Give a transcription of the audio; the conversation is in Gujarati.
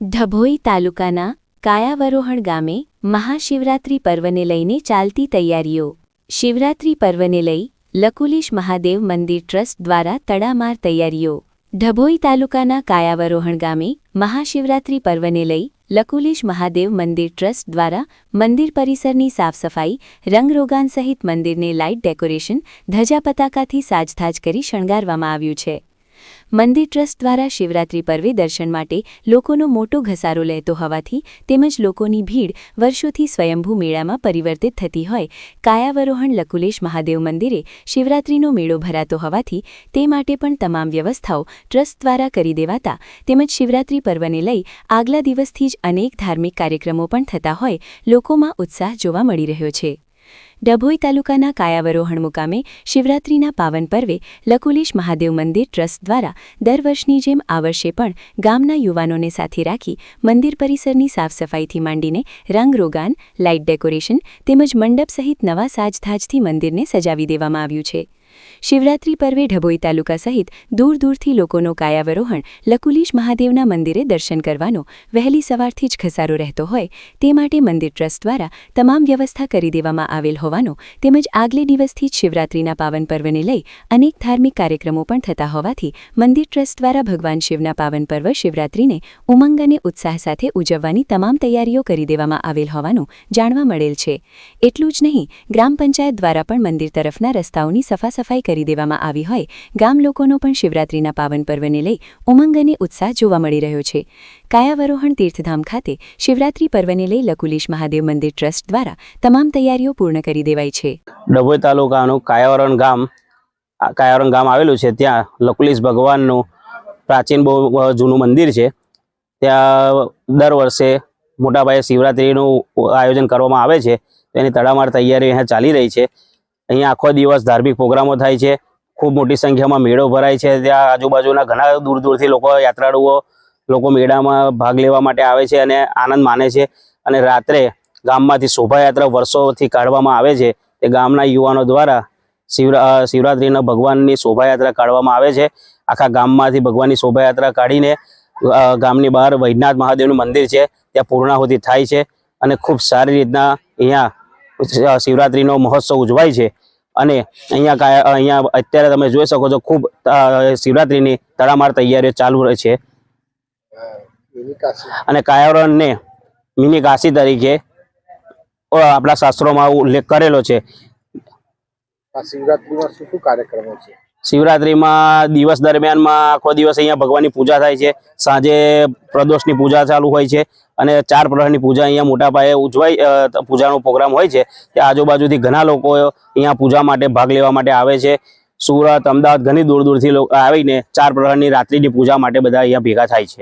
ઢભોઈ તાલુકાના કાયાવરોહણ ગામે મહાશિવરાત્રિ પર્વને લઈને ચાલતી તૈયારીઓ. શિવરાત્રિ પર્વને લઈ લકુલીશ મહાદેવ મંદિર ટ્રસ્ટ દ્વારા તડામાર તૈયારીઓ. ઢભોઈ તાલુકાના કાયાવરોહણ ગામે મહાશિવરાત્રિ પર્વને લઈ લકુલીશ મહાદેવ મંદિર ટ્રસ્ટ દ્વારા મંદિર પરિસરની સાફસફાઈ, રંગરોગાન સહિત મંદિરને લાઇટ ડેકોરેશન, ધજા પતાકાથી સાજધાજ કરી શણગારવામાં આવ્યું છે. મંદિર ટ્રસ્ટ દ્વારા શિવરાત્રી પર્વે દર્શન માટે લોકોનો મોટો ઘસારો લેતો હોવાથી તેમજ લોકોની ભીડ વર્ષોથી સ્વયંભૂ મેળામાં પરિવર્તિત થતી હોય, કાયાવરોહણ લકુલેશ મહાદેવ મંદિરે શિવરાત્રીનો મેળો ભરાતો હોવાથી તે માટે પણ તમામ વ્યવસ્થાઓ ટ્રસ્ટ દ્વારા કરી દેવાતા તેમજ શિવરાત્રી પર્વને લઈ આગલા દિવસથી જ અનેક ધાર્મિક કાર્યક્રમો પણ થતા હોય લોકોમાં ઉત્સાહ જોવા મળી રહ્યો છે. ડભોઈ તાલુકાના કાયાવરોહણ મુકામે શિવરાત્રીના પાવન પર્વે લકુલીશ મહાદેવ મંદિર ટ્રસ્ટ દ્વારા દર વર્ષની જેમ આ વર્ષે પણ ગામના યુવાનોને સાથે રાખી મંદિર પરિસરની સાફસફાઈથી માંડીને રંગરોગાન લાઇટ ડેકોરેશન તેમજ મંડપ સહિત નવા સાજધાજથી મંદિરને સજાવી દેવામાં આવ્યું છે. શિવરાત્રી પર્વે ઢભોઈ તાલુકા સહિત દૂર દૂરથી લોકોનો કાયાવરોહણ લકુલીશ મહાદેવના મંદિરે દર્શન કરવાનો વહેલી સવારથી જ ઘસારો રહેતો હોય તે માટે મંદિર ટ્રસ્ટ દ્વારા તમામ વ્યવસ્થા કરી દેવામાં આવેલ હોવાનો તેમજ આગલે દિવસથી જ શિવરાત્રીના પાવન પર્વને લઈ અનેક ધાર્મિક કાર્યક્રમો પણ થતા હોવાથી મંદિર ટ્રસ્ટ દ્વારા ભગવાન શિવના પાવન પર્વ શિવરાત્રીને ઉમંગ અને ઉત્સાહ સાથે ઉજવવાની તમામ તૈયારીઓ કરી દેવામાં આવેલ હોવાનું જાણવા મળેલ છે. એટલું જ નહીં, ગ્રામ પંચાયત દ્વારા પણ મંદિર તરફના રસ્તાઓની સફા સફાઈ કરી દેવામાં આવી હોય, ગામ લોકોનો પણ શિવરાત્રીના પાવન પર્વને લઈ ઉમંગ અને ઉત્સાહ જોવા મળી રહ્યો છે. કાયાવરોહણ તીર્થધામ ખાતે શિવરાત્રી પર્વને લઈ લકુલીશ મહાદેવ મંદિર ટ્રસ્ટ દ્વારા તમામ તૈયારીઓ પૂર્ણ કરી દેવાઈ છે. ડભોઈ તાલુકાનું કાયાવરણ ગામ કાયાવરણ ગામ આવેલું છે. ત્યાં લકુલીશ ભગવાનનું પ્રાચીન બહુ જૂનું મંદિર છે. ત્યાં દર વર્ષે મોટાભાઈ શિવરાત્રિનું આયોજન કરવામાં આવે છે. તેની તડામાર તૈયારી અહીંયા ચાલી રહી છે. અહીંયા આખો દિવસ ધાર્મિક પ્રોગ્રામો થાય છે. ખૂબ મોટી સંખ્યામાં મેળો ભરાય છે. ત્યાં આજુબાજુના ઘણા દૂર દૂરથી લોકો યાત્રાળુઓ લોકો મેળામાં ભાગ લેવા માટે આવે છે અને આનંદ માને છે. અને રાત્રે ગામમાંથી શોભાયાત્રા વર્ષોથી કાઢવામાં આવે છે. તે ગામના યુવાનો દ્વારા શિવરા શિવરાત્રિના ભગવાનની શોભાયાત્રા કાઢવામાં આવે છે. આખા ગામમાંથી ભગવાનની શોભાયાત્રા કાઢીને ગામની બહાર વૈદ્યનાથ મહાદેવનું મંદિર છે. ત્યાં પૂર્ણાહુતિ થાય છે અને ખૂબ સારી રીતના અહીંયા શિવરાત્રિનો મહોત્સવ ઉજવાય છે. અને અહીંયા અહીંયા અત્યારે તમે જોઈ શકો છો, ખૂબ શિવરાત્રિની તડામાર તૈયારીઓ ચાલુ રહે છે. અને કાયાવરણને મિની કાશી તરીકે આપણા શાસ્ત્રોમાં ઉલ્લેખ કરેલો છે. શિવરાત્રિમાં શું શું કાર્યક્રમો છે? શિવરાત્રીમાં દિવસ દરમિયાનમાં આખો દિવસ અહીંયા ભગવાનની પૂજા થાય છે. સાંજે પ્રદોષની પૂજા ચાલુ હોય છે અને ચાર પ્રહરની પૂજા અહીંયા મોટા પાયે ઉજવાય પૂજાનો પ્રોગ્રામ હોય છે. તે આજુબાજુથી ઘણા લોકો અહીંયા પૂજા માટે ભાગ લેવા માટે આવે છે. સુરત, અમદાવાદ ઘણી દૂર દૂરથી લોકો આવીને ચાર પ્રહરની રાત્રિની પૂજા માટે બધા અહીંયા ભેગા થાય છે.